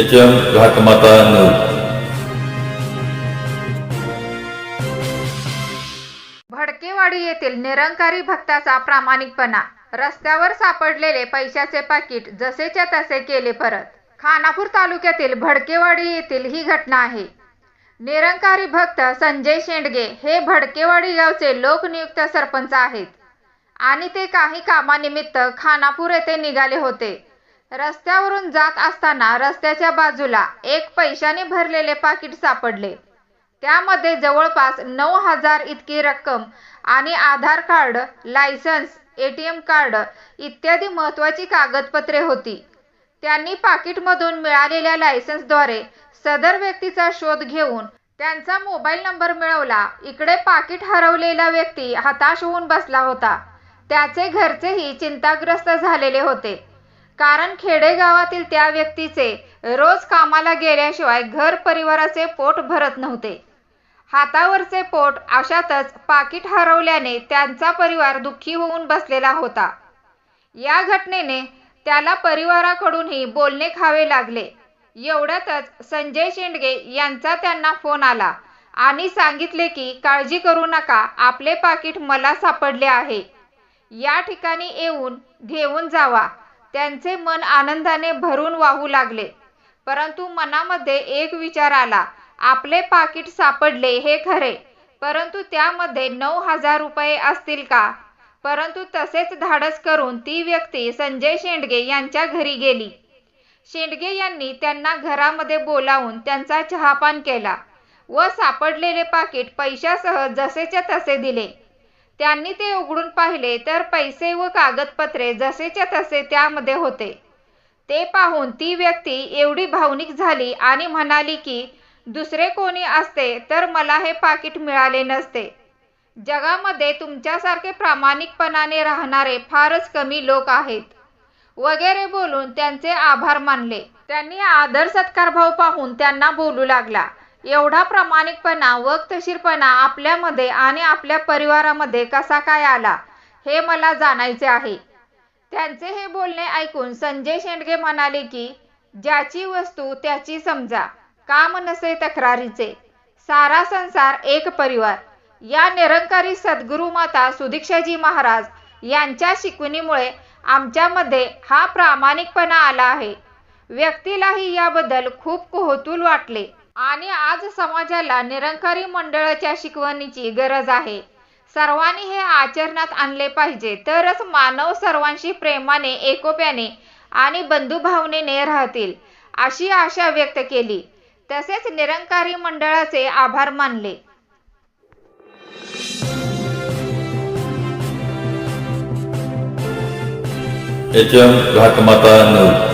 H M Ghatmata news Bhadkewadi येथील निरंकारी भक्ताचा प्रामाणिकपणा रस्त्यावर सापडलेले पैशाचे पाकिट जसेच्या तसे केले परत. खानापूर तालुक्यातील भडकेवाडी येथील ही घटना आहे. निरंकारी भक्त संजय शेंडगे हे भडकेवाडी गावचे लोकनियुक्त सरपंच आहेत. आणि ते काही कामानिमित्त खानापूर येथे निघाले होते. रस्त्यावरून जात असताना रस्त्याच्या बाजूला एक पैशाने भरलेले पाकिट सापडले. त्यामध्ये जवळपास नऊ हजार इतकी रक्कम आणि Aadhaar card licence ATM card इत्यादी महत्त्वाची कागदपत्रे होती. त्यांनी पाकिटमधून मिळालेल्या लायसन्सद्वारे सदर व्यक्तीचा शोध घेऊन त्यांचा मोबाईल नंबर मिळवला. इकडे पाकिट हरवलेला व्यक्ती हताश होऊन बसला होता. त्याचे घरचेही चिंताग्रस्त झालेले होते. कारण खेडेगावातील त्या व्यक्तीचे रोज कामाला गेल्याशिवाय घर परिवाराचे पोट भरत नव्हते. हातावरचे पोट अशातच पाकिट हरवल्याने त्यांचा परिवार दुःखी होऊन बसलेला होता. या घटनेने त्याला परिवाराकडूनही बोलणे खावे लागले. एवढ्यातच संजय शेंडगे यांचा त्यांना फोन आला आणि सांगितले की काळजी करू नका आपले पाकिट मला सापडले आहे. या ठिकाणी येऊन घेऊन जावा. त्यांचे मन आनंदाने भरून वाहू लागले. परंतु मनामध्ये एक विचार आला आपले पाकिट सापडले हे खरे परंतु त्यामध्ये नऊ हजार रुपये असतील का? परंतु तसेच धाडस करून ती व्यक्ती संजय शेंडगे यांच्या घरी गेली. शेंडगे यांनी त्यांना घरामध्ये बोलावून त्यांचा चहापान केला व सापडलेले पाकिट पैशासह जसेच्या तसे दिले. त्यांनी ते उघडून पाहिले तर पैसे व कागदपत्रे जसेच्या तसे त्यामध्ये होते. ते पाहून ती व्यक्ती एवढी भावनिक झाली आणि म्हणाली की दुसरे कोणी असते तर मला हे पाकिट मिळाले नसते. जगामध्ये तुमच्यासारखे प्रामाणिकपणाने राहणारे फारच कमी लोक आहेत. वगैरे बोलून त्यांचे आभार मानले. त्यांनी आदर सत्कार भाव पाहून त्यांना बोलू लागला. एवढा प्रामाणिकपणा वक्तशीरपणा आपल्यामध्ये आणि आपल्या परिवारामध्ये कसा काय आला हे मला जाणायचे आहे. त्यांचे हे बोलणे ऐकून संजय शेंडगे म्हणाले की ज्याची वस्तू त्याची समजा काम नसे तक्रारीचे सारा संसार एक परिवार. या निरंकारी सद्गुरू माता सुदीक्षाजी महाराज यांच्या शिकवणीमुळे आमच्यामध्ये हा प्रामाणिकपणा आला आहे. व्यक्तीलाही याबद्दल खूप कुतूहल वाटले. आणि आज समाजाला निरंकारी मंडळाच्या शिकवणीची गरज आहे. सर्वांनी हे आचरणात आणले पाहिजे. तरच मानव सर्वांशी प्रेमाने एकोप्याने आणि बंधुभावनेने राहतील अशी आशा व्यक्त केली. तसेच निरंकारी मंडळाचे आभार मानले. H M Ghatmata news